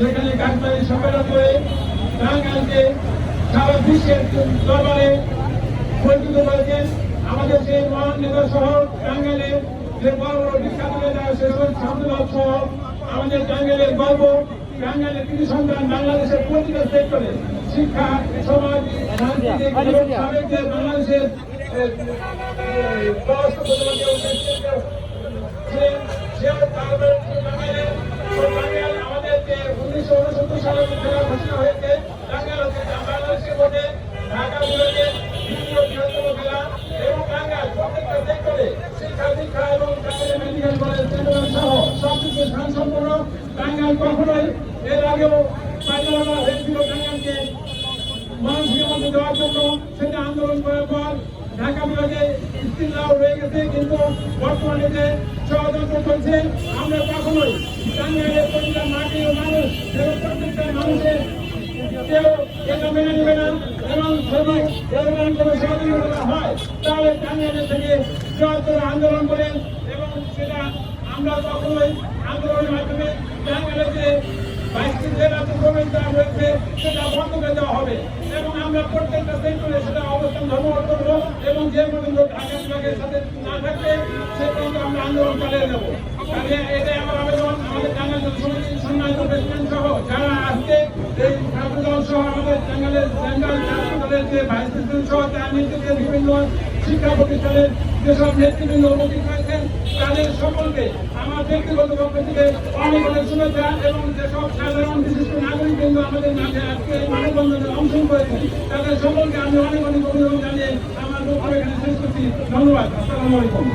যেখানে কাকতারি সম্মেলন করে আমাদের সেই মহান নেতা যে বড় বড় বিখ্যাত নেতা সহ আমাদের টাঙ্গাইলের গর্ব টাঙ্গাইলের কৃষি সন্তান বাংলাদেশের প্রতিটা শিক্ষা সমাজ বাংলাদেশের ও ছিলেন সেও তারপরে টাঙ্গাইলের তো টাঙ্গাইল আমাদের যে উনিশশো উনসত্তর সালে জেলা ঘোষণা হয়েছে টাঙ্গাইল হচ্ছে বাংলাদেশের মধ্যে ঢাকা বিভাগের দ্বিতীয় বৃহত্তম জেলা এবং জন্য সেটা আন্দোলন পর ঢাকা বিভাগে ইস্তিল্লাও গেছে, কিন্তু বর্তমানে যে ষড়যন্ত্র চলছে, আমরা কখনোই টাঙ্গাইলের প্রতিটা মাটি ও মানুষ মানুষের কেউ এটা মেনে নেবে না হয়, তাহলে টাঙ্গাইলের থেকে বৃহত্তর আন্দোলন করেন, এবং সেটা আমরা কখনোই আন্দোলনের মাধ্যমে টাঙ্গাইলের যে বাইশটি জেলা প্রবেশ দেওয়া হয়েছে, সেটা বন্ধ করে দেওয়া হবে। আমরা প্রত্যেকটা সেক্টরে সেটা অবস্থান ধর্মঘট করব এবং যে পর্যন্ত ঢাকা বিভাগের সাথে না থাকবে, সে পর্যন্ত আমরা আন্দোলন চালিয়ে যাব। কাজে এটাই আমার আবেদন। টাঙ্গাইল সহ। যারা আজকে এই ছাত্রদল সহ আমাদের টাঙ্গাইলের ছাত্রদলের যে ভাইস সহ, তার নেতৃত্বে বিভিন্ন শিক্ষা প্রতিষ্ঠানের যেসব নেতৃবৃন্দ উপস্থিত হয়েছেন তাদের সকলকে আমার ব্যক্তিগত পক্ষ থেকে অনেক অনেক শুভেচ্ছা এবং যেসব সাধারণ, বিশিষ্ট নাগরিকবৃন্দ আমাদের মাঝে মানববন্ধনে অংশগ্রহণ করেছেন তাদের সকলকে আমি অনেক অনেক অভিনন্দন জানিয়ে আমার বক্তব্য এখানে শেষ করছি। ধন্যবাদ। আসসালামু আলাইকুম।